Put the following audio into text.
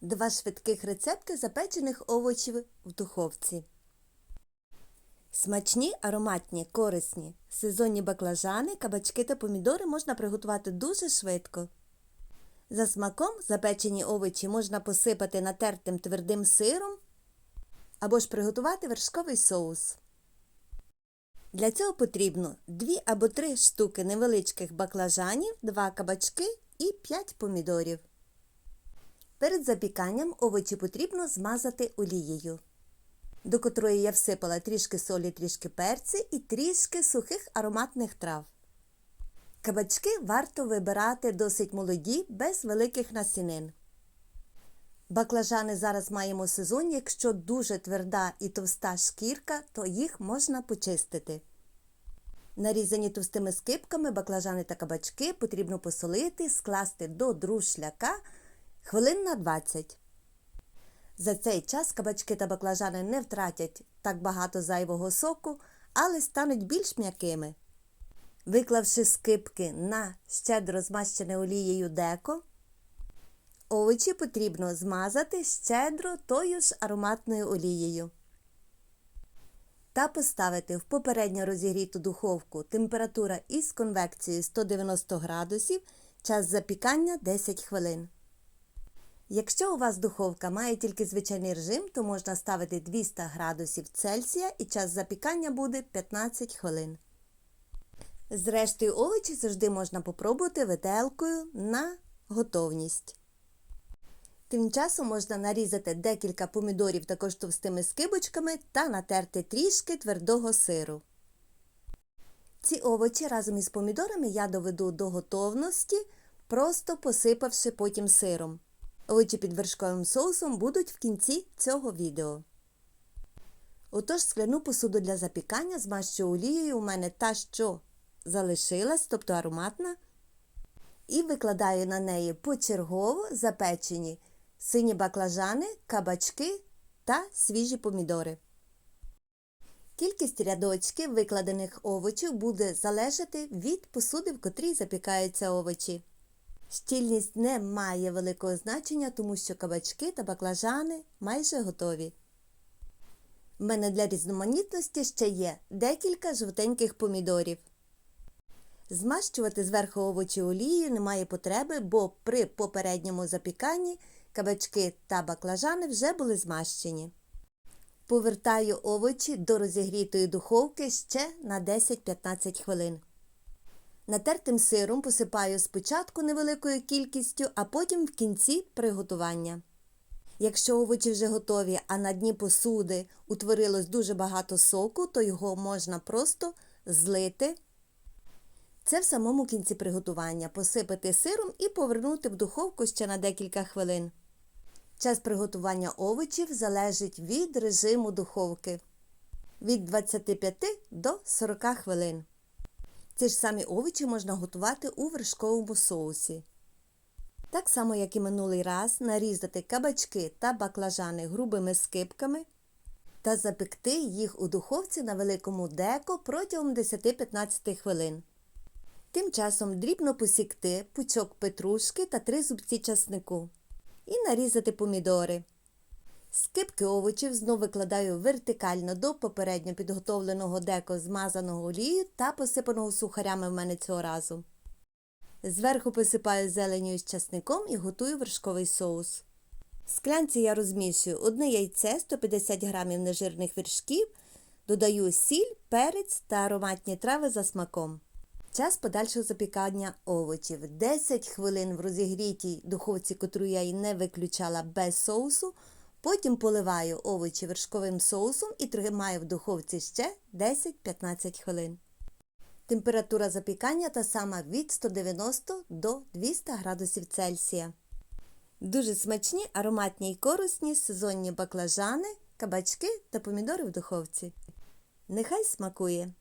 Два швидких рецепти запечених овочів в духовці. Смачні, ароматні, корисні. Сезонні баклажани, кабачки та помідори можна приготувати дуже швидко. За смаком запечені овочі можна посипати натертим твердим сиром або ж приготувати вершковий соус. Для цього потрібно 2 або 3 штуки невеличких баклажанів, 2 кабачки і 5 помідорів. Перед запіканням овочі потрібно змазати олією, до котрої я всипала трішки солі, трішки перці і трішки сухих ароматних трав. Кабачки варто вибирати досить молоді, без великих насінин. Баклажани зараз маємо сезон, якщо дуже тверда і товста шкірка, то їх можна почистити. Нарізані товстими скипками баклажани та кабачки потрібно посолити, скласти до друшляка хвилин на 20. За цей час кабачки та баклажани не втратять так багато зайвого соку, але стануть більш м'якими. Виклавши скипки на щедро змащене олією деко, овочі потрібно змазати щедро тою ж ароматною олією та поставити в попередньо розігріту духовку температура із конвекцією 190 градусів, час запікання 10 хвилин. Якщо у вас духовка має тільки звичайний режим, то можна ставити 200 градусів Цельсія і час запікання буде 15 хвилин. Зрештою, овочі завжди можна попробувати виделкою на готовність. Тим часом можна нарізати декілька помідорів також товстими скибочками та натерти трішки твердого сиру. Ці овочі разом із помідорами я доведу до готовності, просто посипавши потім сиром. Овочі під вершковим соусом будуть в кінці цього відео. Отож, скляну посуду для запікання змащу олією у мене та, що залишилась, тобто ароматна, і викладаю на неї почергово запечені сині баклажани, кабачки та свіжі помідори. Кількість рядочків викладених овочів буде залежати від посуди, в котрій запікаються овочі. Щільність не має великого значення, тому що кабачки та баклажани майже готові. В мене для різноманітності ще є декілька жовтеньких помідорів. Змащувати зверху овочі олією немає потреби, бо при попередньому запіканні кабачки та баклажани вже були змащені. Повертаю овочі до розігрітої духовки ще на 10-15 хвилин. Натертим сиром посипаю спочатку невеликою кількістю, а потім в кінці приготування. Якщо овочі вже готові, а на дні посуди утворилось дуже багато соку, то його можна просто злити. Це в самому кінці приготування посипати сиром і повернути в духовку ще на декілька хвилин. Час приготування овочів залежить від режиму духовки від 25 до 40 хвилин. Ці ж самі овочі можна готувати у вершковому соусі. Так само, як і минулий раз, нарізати кабачки та баклажани грубими скипками та запекти їх у духовці на великому деко протягом 10-15 хвилин. Тим часом дрібно посікти пучок петрушки та три зубці часнику. І нарізати помідори. Скипки овочів знову викладаю вертикально до попередньо підготовленого деко змазаного олією та посипаного сухарями в мене цього разу. Зверху посипаю зеленю з часником і готую вершковий соус. В склянці я розмішую одне яйце 150 г нежирних вершків, додаю сіль, перець та ароматні трави за смаком. Час подальшого запікання овочів. 10 хвилин в розігрітій духовці, котру я і не виключала без соусу. Потім поливаю овочі вершковим соусом і тримаю в духовці ще 10-15 хвилин. Температура запікання та сама від 190 до 200 градусів Цельсія. Дуже смачні, ароматні й корисні сезонні баклажани, кабачки та помідори в духовці. Нехай смакує!